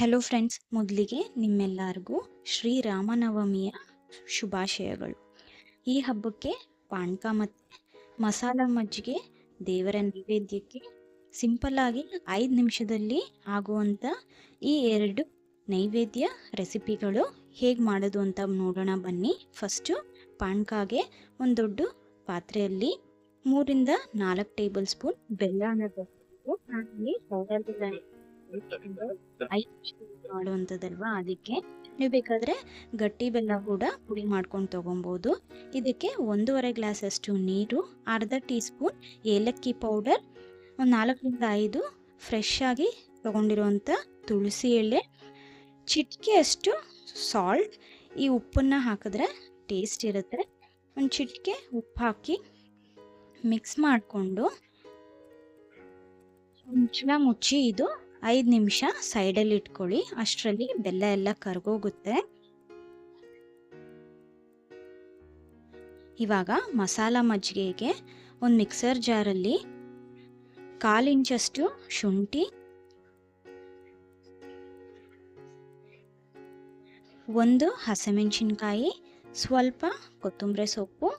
Hello friends ಮೊದಲಿಗೆ ನಿಮ್ಮೆಲ್ಲರಿಗೂ ಶ್ರೀರಾಮನವಮಿಯ ಶುಭಾಶಯಗಳು. ಈ ಹಬ್ಬಕ್ಕೆ ಪಾನಕ ಮತ್ತು ಮಸಾಲ ಮಜ್ಜಿಗೆ ದೇವರ ನೈವೇದ್ಯಕ್ಕೆ ಸಿಂಪಲ್ಲಾಗಿ ಐದು ನಿಮಿಷದಲ್ಲಿ ಆಗುವಂಥ ಈ ಎರಡು ನೈವೇದ್ಯ ರೆಸಿಪಿಗಳು ಹೇಗೆ ಮಾಡೋದು ಅಂತ ನೋಡೋಣ ಬನ್ನಿ. ಫಸ್ಟು ಪಾನಕಾಗೆ ಒಂದು ದೊಡ್ಡ ಪಾತ್ರೆಯಲ್ಲಿ ಮೂರಿಂದ ನಾಲ್ಕು ಟೇಬಲ್ ಸ್ಪೂನ್ ಬೆಲ್ಲನ ತಗೊಂಡು ಮಾಡುವಂಥದ್ದಲ್ವಾ ಅದಕ್ಕೆ ನೀವು ಬೇಕಾದರೆ ಗಟ್ಟಿ ಬೆಲ್ಲ ಕೂಡ ಪುಡಿ ಮಾಡ್ಕೊಂಡು ತೊಗೊಬೋದು. ಇದಕ್ಕೆ ಒಂದೂವರೆ ಗ್ಲಾಸಷ್ಟು ನೀರು, ಅರ್ಧ ಟೀ ಸ್ಪೂನ್ ಏಲಕ್ಕಿ ಪೌಡರ್, ಒಂದು ನಾಲ್ಕರಿಂದ ಐದು ಫ್ರೆಶ್ ಆಗಿ ತೊಗೊಂಡಿರುವಂಥ ತುಳಸಿ ಎಲೆ ಚಿಟಿಕೆಯಷ್ಟು ಸಾಲ್ಟ್, ಈ ಉಪ್ಪನ್ನು ಹಾಕಿದ್ರೆ ಟೇಸ್ಟ್ ಇರುತ್ತೆ. ಒಂದು ಚಿಟಿಕೆ ಉಪ್ಪು ಹಾಕಿ ಮಿಕ್ಸ್ ಮಾಡಿಕೊಂಡು ಮುಚ್ಚಿ ಇದು ಐದು ನಿಮಿಷ ಸೈಡಲ್ಲಿ ಇಟ್ಕೊಳ್ಳಿ. ಅಷ್ಟರಲ್ಲಿ ಬೆಲ್ಲ ಎಲ್ಲ ಕರ್ಗೋಗುತ್ತೆ. ಇವಾಗ ಮಸಾಲ ಮಜ್ಜಿಗೆಗೆ ಒಂದು ಮಿಕ್ಸರ್ ಜಾರಲ್ಲಿ ಕಾಲು ಇಂಚಷ್ಟು ಶುಂಠಿ, ಒಂದು ಹಸಿಮೆಣಸಿನ್ಕಾಯಿ, ಸ್ವಲ್ಪ ಕೊತ್ತಂಬರಿ ಸೊಪ್ಪು,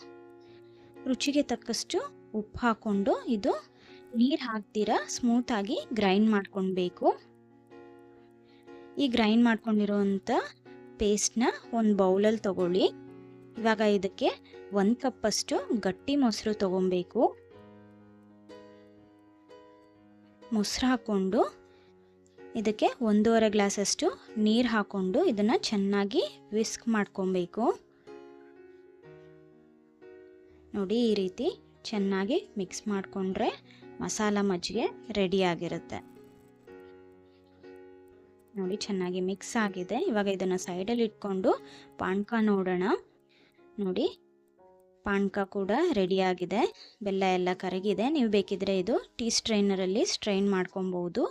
ರುಚಿಗೆ ತಕ್ಕಷ್ಟು ಉಪ್ಪು ಹಾಕ್ಕೊಂಡು ಇದು ನೀರು ಹಾಕ್ತೀರಾ? ಸ್ಮೂತಾಗಿ ಗ್ರೈಂಡ್ ಮಾಡ್ಕೊಳ್ಬೇಕು. ಈ ಗ್ರೈಂಡ್ ಮಾಡ್ಕೊಂಡಿರೋವಂಥ ಪೇಸ್ಟ್ನ ಒಂದು ಬೌಲಲ್ಲಿ ತಗೊಳ್ಳಿ. ಇವಾಗ ಇದಕ್ಕೆ ಒಂದು ಕಪ್ಪಷ್ಟು ಗಟ್ಟಿ ಮೊಸರು ತಗೊಬೇಕು ಮೊಸರು ಹಾಕ್ಕೊಂಡು ಇದಕ್ಕೆ ಒಂದೂವರೆ ಗ್ಲಾಸಷ್ಟು ನೀರು ಹಾಕ್ಕೊಂಡು ಇದನ್ನು ಚೆನ್ನಾಗಿ ವಿಸ್ಕ್ ಮಾಡ್ಕೊಬೇಕು ನೋಡಿ ಈ ರೀತಿ ಚೆನ್ನಾಗಿ ಮಿಕ್ಸ್ ಮಾಡಿಕೊಂಡ್ರೆ ಮಸಾಲ ಮಜ್ಜಿಗೆ ರೆಡಿಯಾಗಿರುತ್ತೆ ನೋಡಿ, ಚೆನ್ನಾಗಿ ಮಿಕ್ಸ್ ಆಗಿದೆ. ಇವಾಗ ಇದನ್ನು ಸೈಡಲ್ಲಿ ಇಟ್ಕೊಂಡು ಪಾನಕ ನೋಡೋಣ. ನೋಡಿ, ಪಾನಕ ಕೂಡ ರೆಡಿಯಾಗಿದೆ ಬೆಲ್ಲ ಎಲ್ಲ ಕರಗಿದೆ. ನೀವು ಬೇಕಿದ್ರೆ ಇದು ಟೀ ಸ್ಟ್ರೈನರಲ್ಲಿ ಸ್ಟ್ರೈನ್ ಮಾಡ್ಕೊಬೋದು.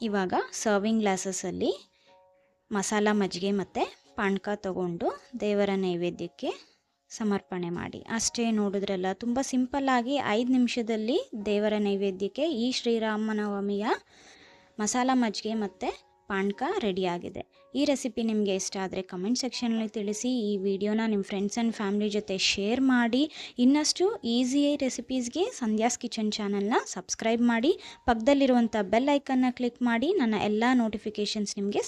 ಇವಾಗ ಸರ್ವಿಂಗ್ ಗ್ಲಾಸಸಲ್ಲಿ ಮಸಾಲ ಮಜ್ಜಿಗೆ ಮತ್ತು ಪಾನ್ಕ ತಗೊಂಡು ದೇವರ ನೈವೇದ್ಯಕ್ಕೆ ಸಮರ್ಪಣೆ ಮಾಡಿ. ಅಷ್ಟೇ ನೋಡಿದ್ರಲ್ಲ, ತುಂಬ ಸಿಂಪಲ್ಲಾಗಿ ಐದು ನಿಮಿಷದಲ್ಲಿ ದೇವರ ನೈವೇದ್ಯಕ್ಕೆ ಈ ಶ್ರೀರಾಮನವಮಿಯ ಮಸಾಲ ಮಜ್ಜಿಗೆ ಮತ್ತು ಪಾನಕ ರೆಡಿಯಾಗಿದೆ. ಈ ರೆಸಿಪಿ ನಿಮಗೆ ಇಷ್ಟ ಆದರೆ ಕಮೆಂಟ್ ಸೆಕ್ಷನಲ್ಲಿ ತಿಳಿಸಿ. ಈ ವಿಡಿಯೋನ ನಿಮ್ಮ ಫ್ರೆಂಡ್ಸ್ ಆ್ಯಂಡ್ ಫ್ಯಾಮಿಲಿ ಜೊತೆ ಶೇರ್ ಮಾಡಿ. ಇನ್ನಷ್ಟು ಈಸಿ ರೆಸಿಪೀಸ್ಗೆ ಸಂಧ್ಯಾಸ್ ಕಿಚನ್ ಚಾನಲ್ನ ಸಬ್ಸ್ಕ್ರೈಬ್ ಮಾಡಿ. ಪಕ್ಕದಲ್ಲಿರುವಂಥ ಬೆಲ್ ಐಕನ್ನ ಕ್ಲಿಕ್ ಮಾಡಿ. ನನ್ನ ಎಲ್ಲ ನೋಟಿಫಿಕೇಷನ್ಸ್ ನಿಮಗೆ